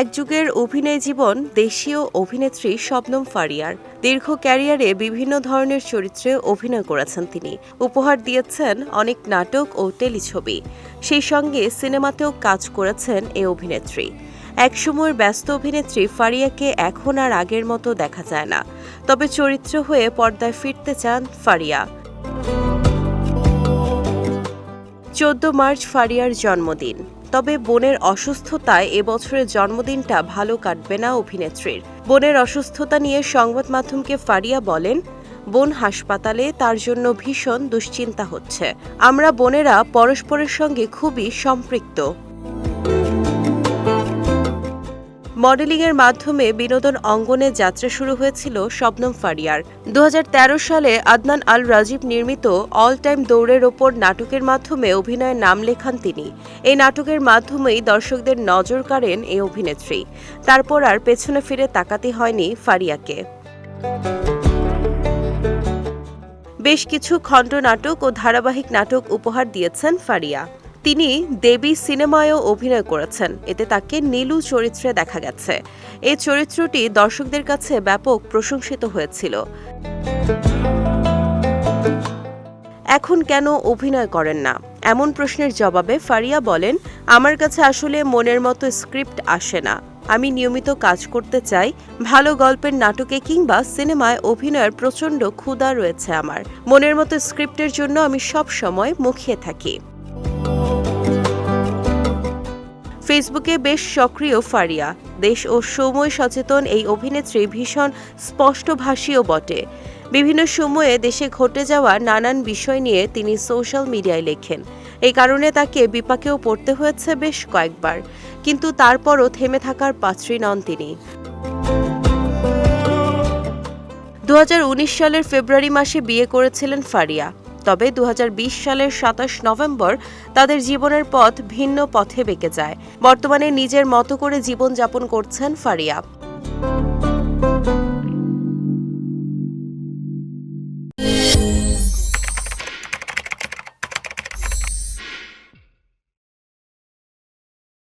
এক যুগের অভিনয় জীবন দেশীয় অভিনেত্রী শবনম ফারিয়ার। দীর্ঘ ক্যারিয়ারে বিভিন্ন ধরনের চরিত্রে অভিনয় করেছেন তিনি। উপহার দিয়েছেন অনেক নাটক ও টেলিছবি। সেই সঙ্গে সিনেমাতেও কাজ করেছেন এ অভিনেত্রী। একসময়ের ব্যস্ত অভিনেত্রী ফারিয়াকে এখন আর আগের মতো দেখা যায় না। তবে চরিত্র হয়ে পর্দায় ফিরতে চান ফারিয়া। চোদ্দ মার্চ ফারিয়ার জন্মদিন। তবে বোনের অসুস্থতায় এবছরের জন্মদিনটা ভালো কাটবে না অভিনেত্রীর। বোনের অসুস্থতা নিয়ে সংবাদ মাধ্যমকে ফারিয়া বলেন, বোন হাসপাতালে তার জন্য ভীষণ দুশ্চিন্তা হচ্ছে। আমরা বোনেরা পরস্পরের সঙ্গে খুবই সম্পৃক্ত। মডেলিংয়ের মাধ্যমে বিনোদন অঙ্গনে যাত্রা শুরু হয়েছিল শবনম ফারিয়ার। দু হাজার তেরো সালে আদনান আল রাজীব নির্মিত অল টাইম দৌড়ের ওপর নাটকের মাধ্যমে অভিনয়ের নাম লেখান তিনি। এই নাটকের মাধ্যমেই দর্শকদের নজর কাড়েন এই অভিনেত্রী। তারপর আর পেছনে ফিরে তাকাতে হয়নি ফারিয়াকে। বেশ কিছু খণ্ড নাটক ও ধারাবাহিক নাটক উপহার দিয়েছেন ফারিয়া। তিনি দেবী সিনেমায়ও অভিনয় করেছেন। এতে তাকে নীলু চরিত্রে দেখা গেছে। এই চরিত্রটি দর্শকদের কাছে ব্যাপক প্রশংসিত হয়েছিল। এখন কেন অভিনয় করেন না? এমন প্রশ্নের জবাবে ফারিয়া বলেন, আমার কাছে আসলে মনের মতো স্ক্রিপ্ট আসে না। আমি নিয়মিত কাজ করতে চাই। ভালো গল্পের নাটকে কিংবা সিনেমায় অভিনয়ের প্রচণ্ড ক্ষুধা রয়েছে আমার। মনের মতো স্ক্রিপ্টের জন্য আমি সব সময় মুখিয়ে থাকি। ফেসবুকে বেশ সক্রিয় ফারিয়া। দেশ ও সময় সচেতন এই অভিনেত্রী ভীষণ স্পষ্টভাষীও বটে। বিভিন্ন সময়ে দেশে ঘটে যাওয়া নানান বিষয় নিয়ে তিনি সোশ্যাল মিডিয়ায় লেখেন। এই কারণে তাকে বিপাকেও পড়তে হয়েছে বেশ কয়েকবার। কিন্তু তারপরও থেমে থাকার পাত্রী নন তিনি। দু হাজার উনিশ সালের ফেব্রুয়ারি মাসে বিয়ে করেছিলেন ফারিয়া। তবে দু হাজার বিশ সালের সাতাশ নভেম্বর তাদের জীবনের পথ ভিন্ন পথে বেঁকে যায়। বর্তমানে নিজের মতো করে জীবনযাপন করছেন ফারিয়া।